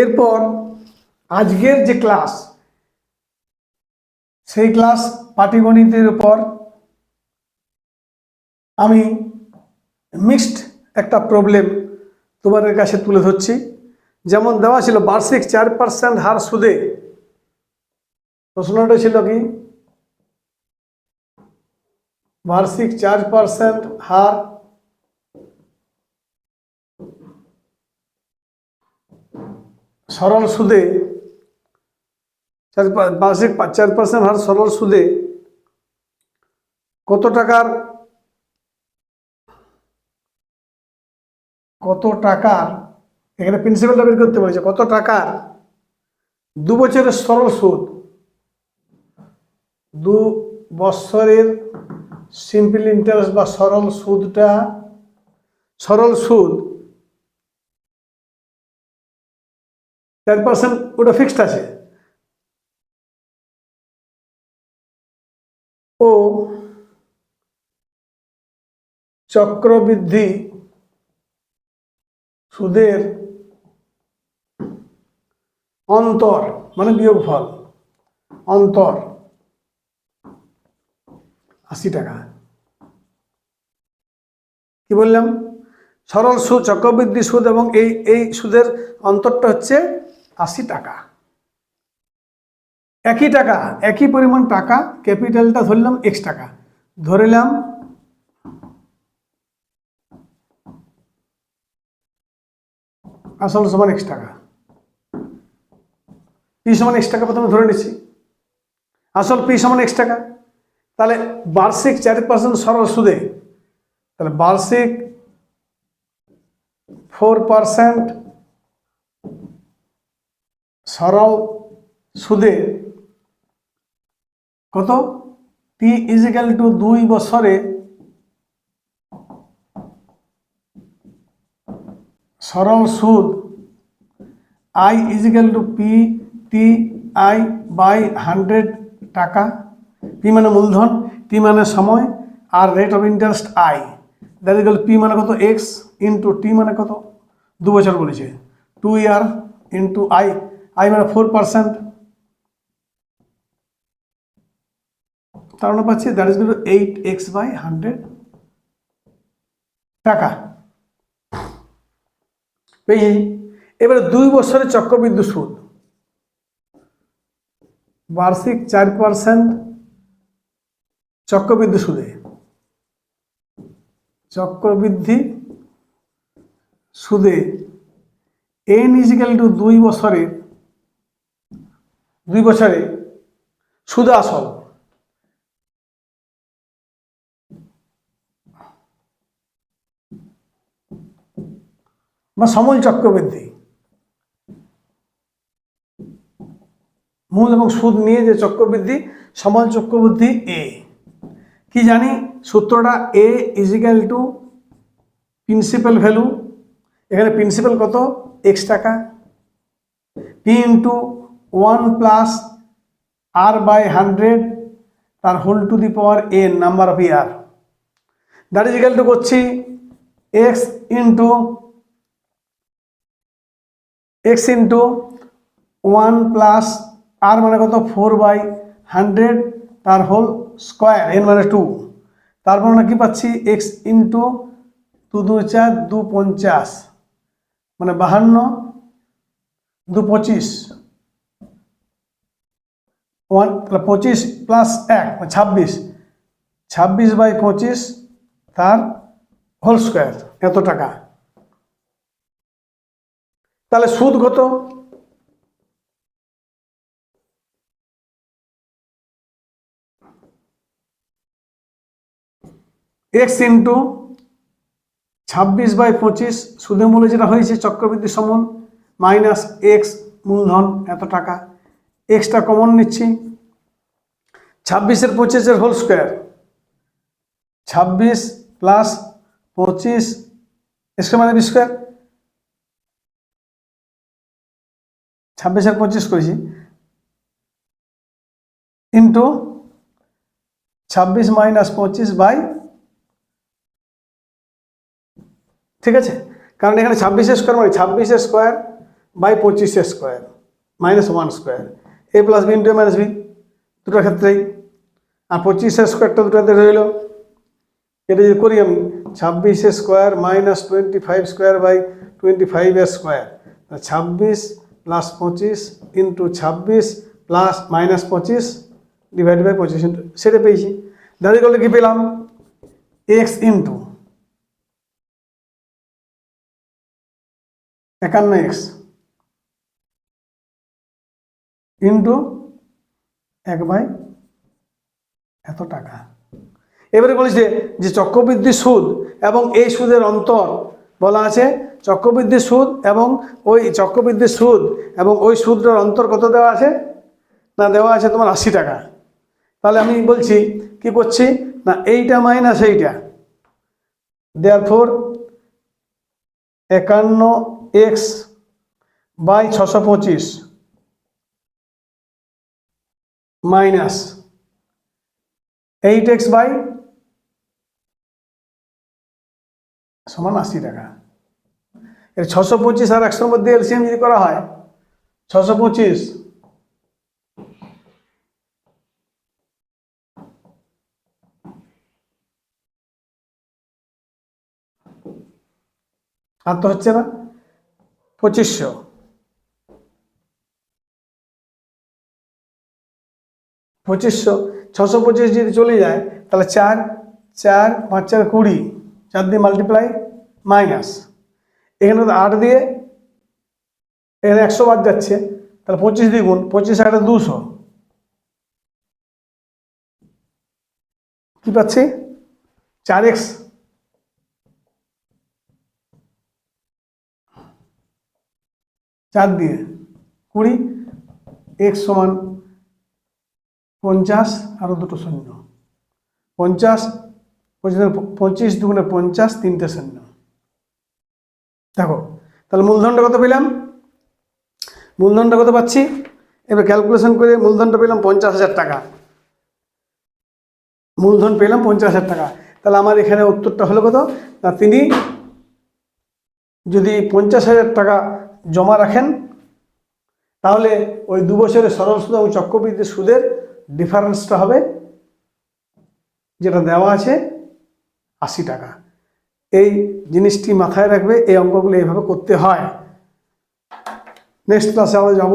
এরপর আজকের যে ক্লাস, সেই ক্লাস পাটিগণিতের উপর আমি মিক্সড একটা প্রবলেম তোমাদের কাছে তুলে ধরছি। যেমন দেওয়া ছিল বার্ষিক চার পার্সেন্ট হার সুদে। প্রশ্নটা ছিল কি? বার্ষিক চার পার্সেন্ট হার সরল সুদে বার্ষিক চার পার্সেন্ট হার সরল সুদে কত টাকার কত টাকার, এখানে প্রিন্সিপালটা বের করতে বলেছে, কত টাকার দু বছরের সরল সুদ? দু বছরের সিম্পল ইন্টারেস্ট বা সরল সুদটা, সরল সুদ চার পার্সেন্ট ওটা ফিক্সড আছে। ও চক্রবৃদ্ধি সুদের অন্তর মানে বিয়োগফল, অন্তর আশি টাকা। কি বললাম? সরল সুদ চক্রবৃদ্ধি সুদ এবং এই এই সুদের অন্তরটা হচ্ছে আশি টাকা। একই টাকা, একই পরিমাণ টাকা, ক্যাপিটালটা ধরলাম এক্স টাকা। ধরলাম আসল সমান এক্স টাকা। পি সমান এক্স টাকা প্রথমে ধরে নিচ্ছি। আসল পি সমান এক্স টাকা। তাহলে বার্ষিক চার পার্সেন্ট সরল সুদে, তাহলে বার্ষিক ফোর পার্সেন্ট সরল সুদে কত? পি ইজিক্যাল টু দুই বছরে সরল সুদ I is equal to P T I by hundred টাকা। পি মানে মূলধন টি মানে সময়, আর rate of interest I that is P মানে কত? এক্স ইন্টু টি মানে কত? দু বছর বলেছে। Two year into I I মানে ফোর পার্সেন্ট তার মানে পাচ্ছি that is eight X by hundred টাকা। পেয়ে এবারে দুই বছরের চক্রবৃদ্ধি সুদ। বার্ষিক চার পার্সেন্ট চক্রবৃদ্ধি সুদে। চক্রবৃদ্ধি সুদে এন ইজিক্যাল টু দুই বছরে দুই বছরে সুদ আসল। বা সমল চক্রবৃদ্ধি। মূল এবং সুদ নিয়ে যে চক্রবৃদ্ধি, সমল চক্রবৃদ্ধি এ কি জানি? সূত্রটা A is equal to principal value এখানে প্রিন্সিপাল কত? এক্স টাকা। P into one plus R by hundred, তার whole to the power N, number of year. That is equal to করছি X into X into one plus R মানে কত? Four by hundred, তার whole square, N মানে two. তারপর আমরা কি পাচ্ছি? এক্স ইন্টু দু দু চার, দু পঞ্চাশ। মানে বাহান্ন, দু পঁচিশ। ওয়ান পঁচিশ প্লাস এক মানে ছাব্বিশ। ছাব্বিশ বাই পঁচিশ তার হোল স্কোয়ার এত টাকা। তাহলে সুদ কত? এক্স ইন্টু ছাব্বিশ বাই পঁচিশ সুদে মূল্য যেটা হয়েছে, চক্রবৃদ্ধি সমন মাইনাস এক্স মূলধন, এত টাকা। এক্সটা কমন নিচ্ছি। ছাব্বিশের পঁচিশের হোল স্কোয়ার ছাব্বিশ প্লাস পঁচিশ এক্সকে মানে স্কোয়ার ছাব্বিশের পঁচিশ করেছি। ইন্টু ছাব্বিশ মাইনাস পঁচিশ বাই ঠিক আছে? কারণ এখানে ছাব্বিশের স্কোয়ার মানে ছাব্বিশের স্কোয়ার বাই পঁচিশ square minus one square A plus B into minus B দুটোর ক্ষেত্রেই। আর পঁচিশ স্কোয়ারটা দুটাতে রইল। এটা যদি করি আমি, ছাব্বিশ square minus twenty five square by twenty five square ছাব্বিশ প্লাস পঁচিশ ইন্টু ছাব্বিশ প্লাস মাইনাস পঁচিশ ডিভাইড বাই পঁচিশ ইন্টু সেটা পেয়েছি। দাঁড়িয়ে করলে কি পেলাম? এক্স ইন্টু একান্ন এক্স ইন্টু এক বাই এত টাকা। এবারে বলেছে যে চক্রবৃদ্ধি সুদ এবং এই সুদের অন্তর বলা আছে, চক্রবৃদ্ধি সুদ এবং ওই চক্রবৃদ্ধি সুদ এবং ওই সুদটার অন্তর কত দেওয়া আছে? না, দেওয়া আছে তোমার আশি টাকা। তাহলে আমি বলছি, কি করছি? না, এইটা মাইনাস এইটা। দেয়ার ফোর একান্ন এক্স বাই ছশো পঁচিশ। মাইনাস এইট এক্স বাই সমান আশি টাকা। এর ছশো পঁচিশ আর একশোর মধ্যে এলসিএম যদি করা হয়, ছশো পঁচিশ আর তো হচ্ছে না, পঁচিশশো। পঁচিশশো। ছশো পঁচিশ যদি চলে যায়, তাহলে চার চার, পাঁচ, চার, কুড়ি, চার দিয়ে মাল্টিপ্লাই মাইনাস এখানে আট দিয়ে, এখানে একশো বাদ যাচ্ছে, তাহলে পঁচিশ দ্বিগুণ, পঁচিশ আটে দুশো। কি পাচ্ছি? চার এক্স। চার দিয়ে কুড়ি, এক্স সমান পঞ্চাশ আরও দুটো শূন্য। পঞ্চাশ, পঁচিশ পঁচিশ দুগুণে পঞ্চাশ তিনটে শূন্য। দেখো, তাহলে মূলধনটা কত পেলাম? মূলধনটা কত পাচ্ছি? এবার ক্যালকুলেশন করে মূলধনটা পেলাম পঞ্চাশ হাজার টাকা। মূলধন পেলাম পঞ্চাশ হাজার টাকা। তাহলে আমার এখানে উত্তরটা হলো কত? না, তিনি যদি পঞ্চাশ হাজার টাকা জমা রাখেন, তাহলে ওই দু বছরের সরল সুদ এবং চক্রবৃদ্ধি সুদের ডিফারেন্সটা হবে, যেটা দেওয়া আছে আশি টাকা। এই জিনিসটি মাথায় রাখবে, এই অঙ্কগুলো এইভাবে করতে হয়। নেক্সট ক্লাসে আমরা যাব।